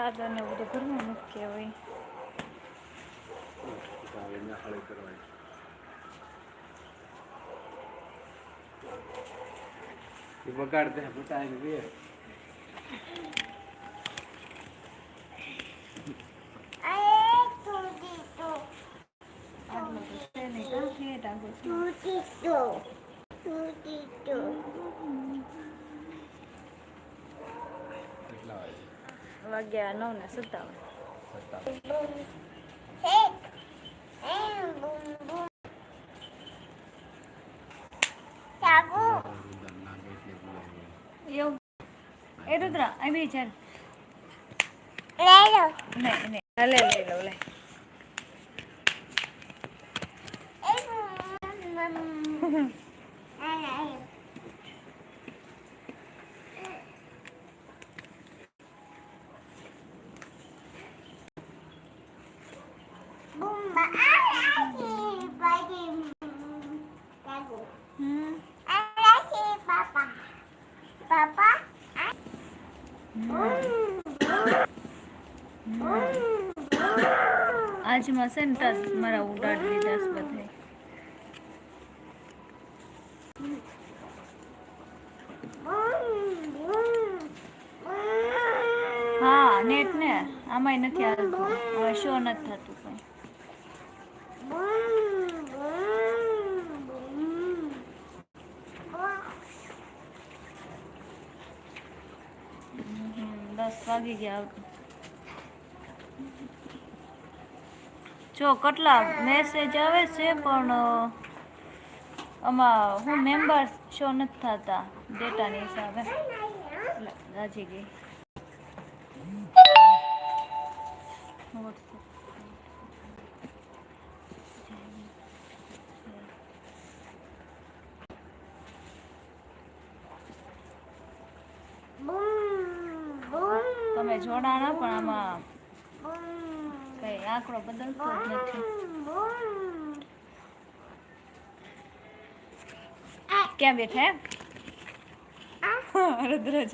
ચાદર ને બધું ઘરમાં મૂકીએ હોય. બગાડ દે બતાવીને બે. કેટલા વાગે વાગ્યા નવ ને સત્તાવન સત્તાવન. ના બેટને બોલાવીએ. એવું એ રુદ્રા અહીં બી ચાલ નહીં નહીં હા, લે લઈ લો લે હમ આજમાં છે ને તાર મારા ઉડાડી દીધા બધા હા, નેટ ને. આમાંય નથી આવતું હવે શો નથી થતું કંઈ. દસ વાગી ગયા આવતું જો કેટલા મેસેજ આવે છે, પણ આમાં હું મેમ્બર શો નથી થતા ડેટાની હિસાબે. રાજી ગઈ. તમે જોડાણા, પણ આમાં કઈ આંકડો બદલતો જ નથી ક્યાં બેઠા એમ રુદ્રજ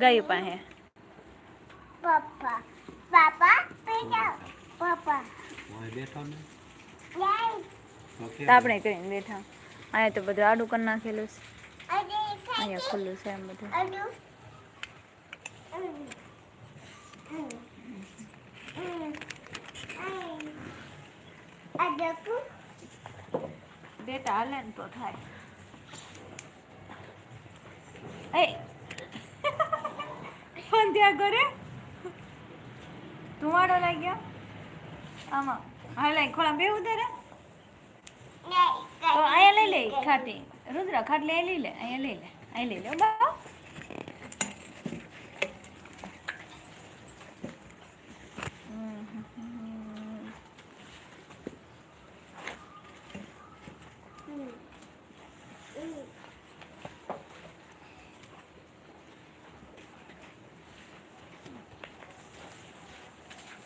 ગયું પાસે Papa, Papa, pega, Papa, મોંએ બેઠો ને yay, તો કેમ? તાપણે કરીને બેઠા અહીંયા તો બધું આડું કરી નાખેલું છે adu, અહીંયા ખુલ્લું છે એમ બધું ડેટા હાલે તો થાય. એ. પણ ત્યાં ધુમાડો લાગ્યો? આમાં. હા લઈ ખોળા બે ઉતારે તો અહીંયા લઈ લે, ખાટી. રુદ્ર ખાટલી અહીં લઈ લે, અહીંયા લઈ લે અહીં લઈ લે બા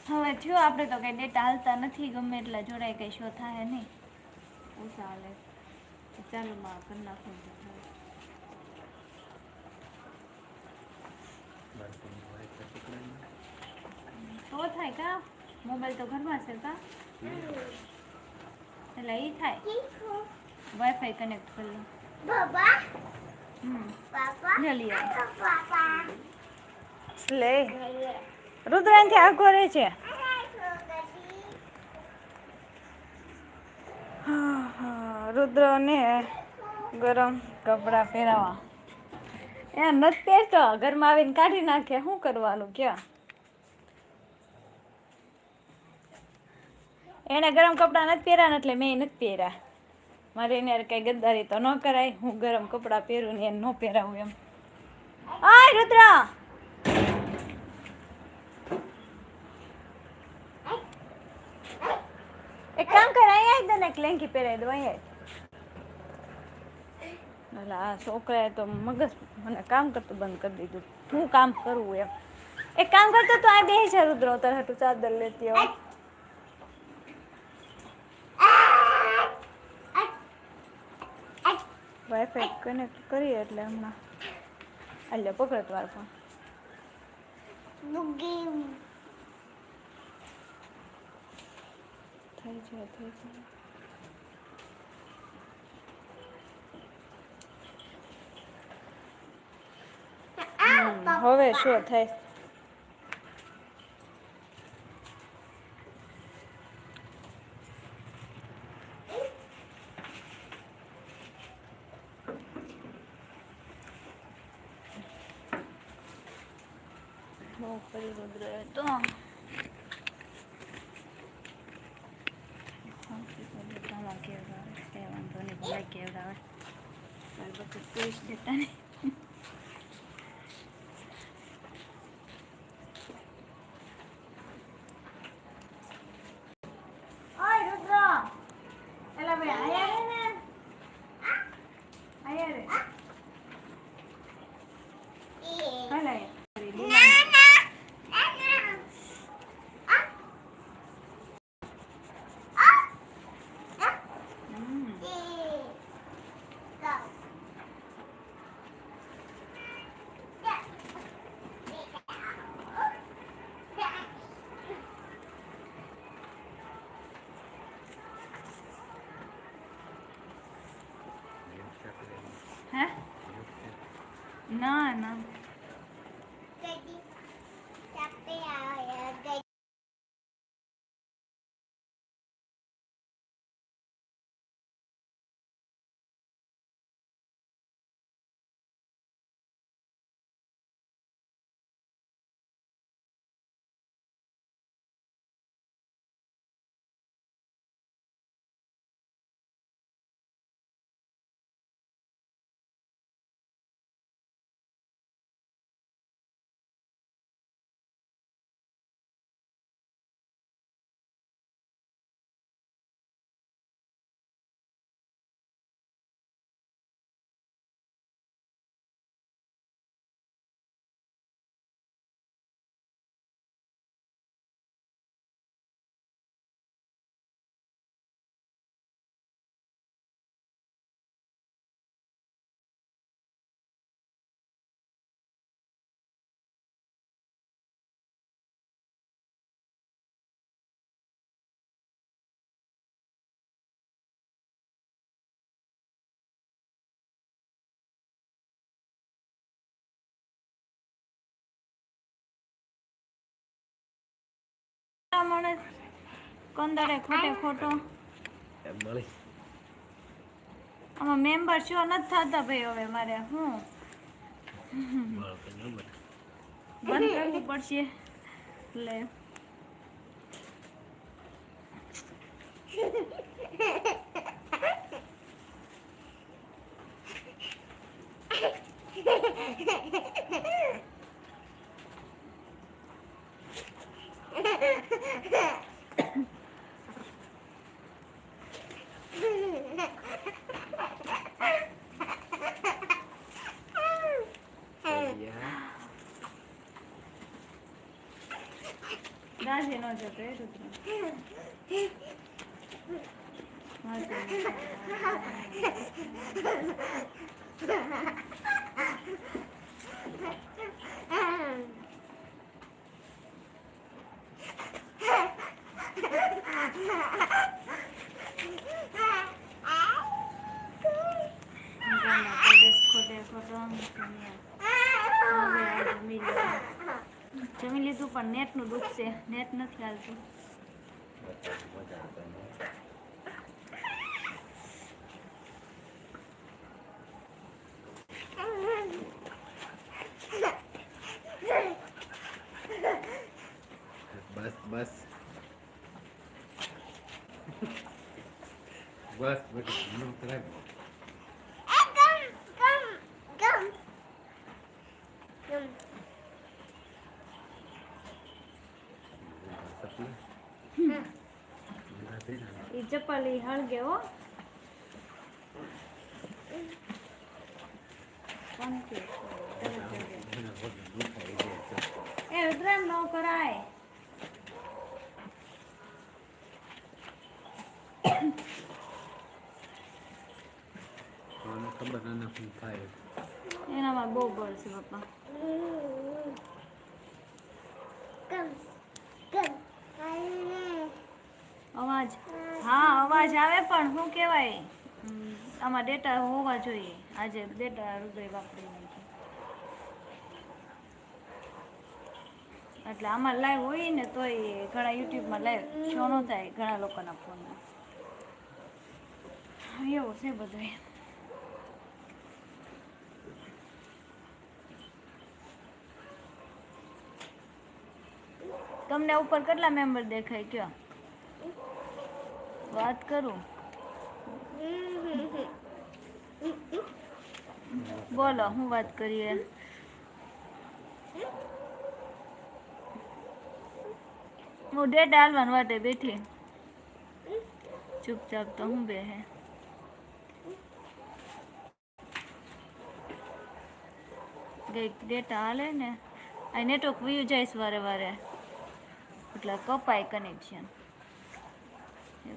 હવે થયો આપણે તો કઈ ડેટા હાલતા નથી ગમે એટલા જોડાય કઈ શો થાય નહીં. ઓછા ચાલે ચાલો માં કરી નાખું તો થાય. કા? મોબાઈલ તો ઘરમાં છે કા? એટલે એ થાય. વાઈફાઈ કનેક્ટ કરી લો. Papa, હમ. Papa, લે આવો. લે. રહે છે? રુદ્રને ગરમ કપડાં પહેરાવા. એ નથી પહેરતો. ઘરમાં આવીને કાઢી નાખે. શું કરવાનું ક્યાં? એને ગરમ કપડાં નથી પહેર્યા એટલે મેં નથી પહેર્યા. મારે એને કઈ ગદ્દારી તો ન કરાય. હું ગરમ કપડાં પહેરું ને એને ન પહેરાવું એમ. આય, રુદ્ર! એક કામ કર. અહીંયા આવી તને એક લેંગી પહેરાવી દો અહીંયા એટલે આ છોકરાએ તો મગજ મને કામ કરતું બંધ કરી દીધું. હું કામ કરવું એમ. એક કામ કરતો તો આ બે છે રુદ્ર તારે હાટુ ચાદર લેતી આવું વાઈફાઈ વાઈફાઈ કનેક્ટ કરીએ એટલે હમણાં. એટલે પકડ વાર પણ થઈ જાય થઈ જાય હમ, હવે શું થાય? બહુ ફરી રુદ્ર તો. આમાં કેવડાવે કેવડાવે. તાર બધું દેતા નહીં ઓય રુદ્ર એલા ભાઈ આયા રે ને આયા રે Yeah. હાલ આયા હમ હે ના ના આ માણસ કંદરે ખોટે ખોટો. મળી. આમાં મેમ્બર શો નથી થતા ભાઈ હવે મારે. હું? બંધ કરવું પડશે. એટલે રાજી ન જતો એ રુદ્ર ખોટે જમી લીધું પણ નેટનું દુઃખ છે. નેટ નથી હાલતું બસ બસ બસ બેટી ન કરાય સપના ઈ હળગે હો. એ રુદ્રામ નો કરાય એનામાં બહુ બળ છે પપ્પા. અવાજ? હા, અવાજ આવે પણ શું કહેવાય? આમાં ડેટા હોવા જોઈએ. આજે ડેટા હૃદય વાપરી એટલે આમાં લાઈવ હોય ને તોય ઘણા યુટ્યુબમાં લાઈવ શો ન થાય ઘણા લોકોના ફોનમાં એવું છે બધું તમને ઉપર કેટલા મેમ્બર દેખાય કયો? વાત કરું બોલો હું વાત કરીએ હું ડેટા હાલવાન વાટે બેઠી ચૂપચાપ તો હું બે હે કંઈક ડેટા હાલે ને આ નેટવર્ક વયું જાય વારે વારે એટલે કપાય કનેક્શન Let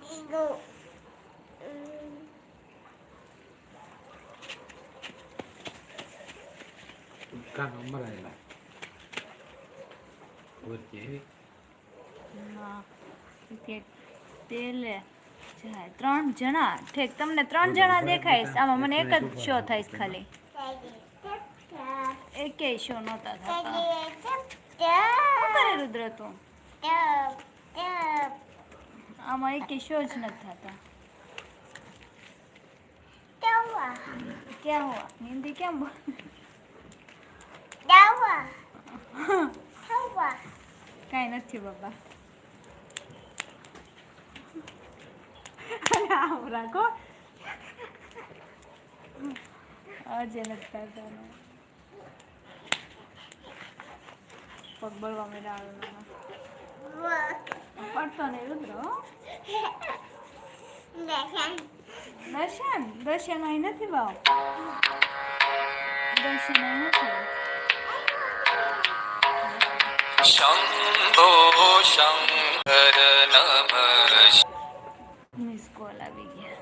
me go. કામ મરાયેલા વચ્ચે હા ઠીક તેલે જાય ત્રણ જણા ઠીક તમને ત્રણ જણા દેખાઈશ આમાં મને એક જ શો થાય છે ખાલી એકેય શો નહોતા થતા શું કરે રુદ્ર તું આમાં એકેય શો જ નથી થતા ક્યાં હુઆ હિન્દી કેમ બોલ કાંઈ નથી બાબા. આમ રાખો. આજે લગતા ને. પગ બળવા માંડ્યા પડતો નહીં રુદ્ર. દર્શન દર્શન અહીં નથી ભાવ शम्भो शङ्कर नमः મિસ કોલ આવી ગયા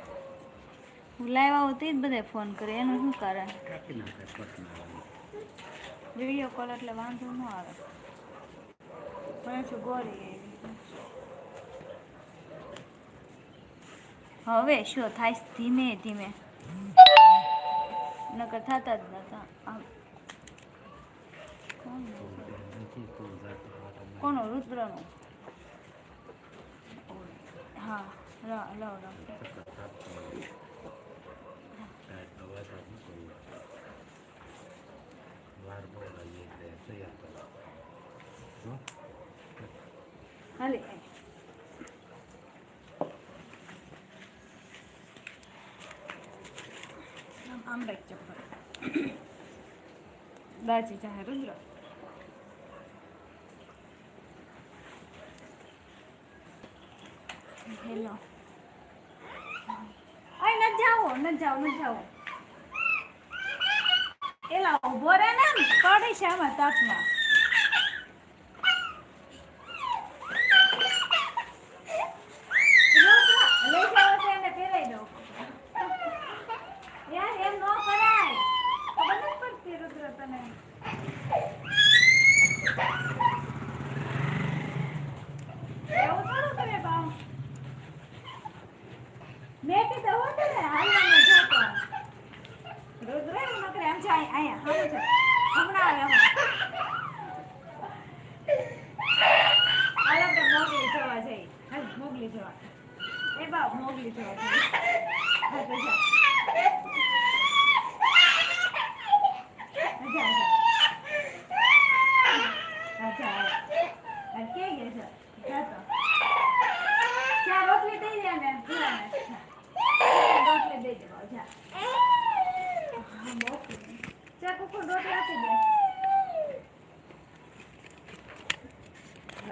હું લાઈવ આવું તે જ બધા ફોન કરે એનું શું કારણ કાપી નાખે પટના વિડીયો કોલ એટલે વાંધો ન આવે પણ છું ગોરી એવી. હવે શું થાય છે ધીમે ધીમે નકર થતા જ નતા કોનો રુદ્રનું હા લાવ લાવ? હાલે આમ રાખ ચપ્પલ દાજી જાય રુદ્ર હેલો. અય ન જાઓ ન જાઓ ન જાઓ. એલા ઊભો રહે ને પડી છે આમાં તાપમાં.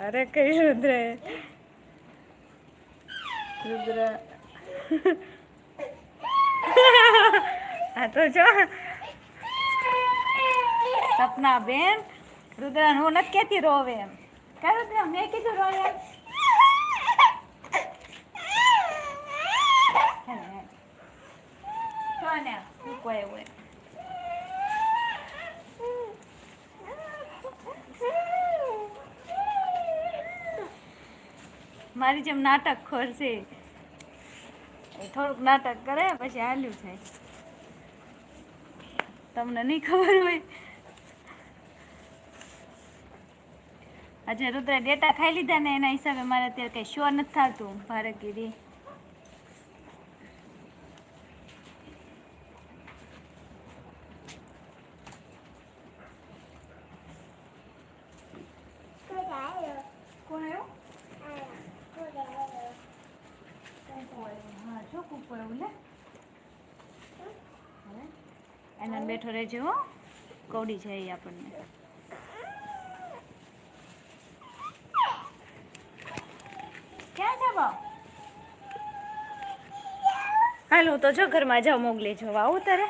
अरे कहीं रुद्र रुद्र। हाँ, तो जो। सपना बेन रुद्र हूँ नहीं कहती रोवे क्या रुद्र मैं कीधु रोवे ને મારી જેમ નાટક ખોરશે થોડુંક નાટક કરે, પછી હાલ્યું થાય તમને નહીં ખબર હોય. આજે રુદ્ર ડેટા ખાઈ લીધા ને એના હિસાબે મારે અત્યારે કઈ શો નથી થતું ભારતગીરી એના બેઠો રહેજો હો. કવડી જાય આપણને. ક્યાં જવા? હાલો, તો જો ઘરમાં જાઉં મોગલી જોવા. આવું તારે.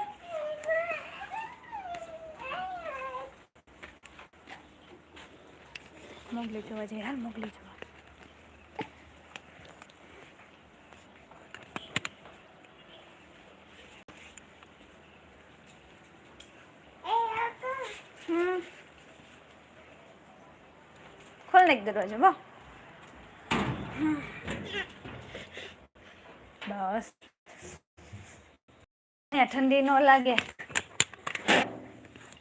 મોગલી જોવા જઈએ હાલ મોગલી જોવા હમ નાખ દરવાજો બા બસ. ઠંડી ન લાગે.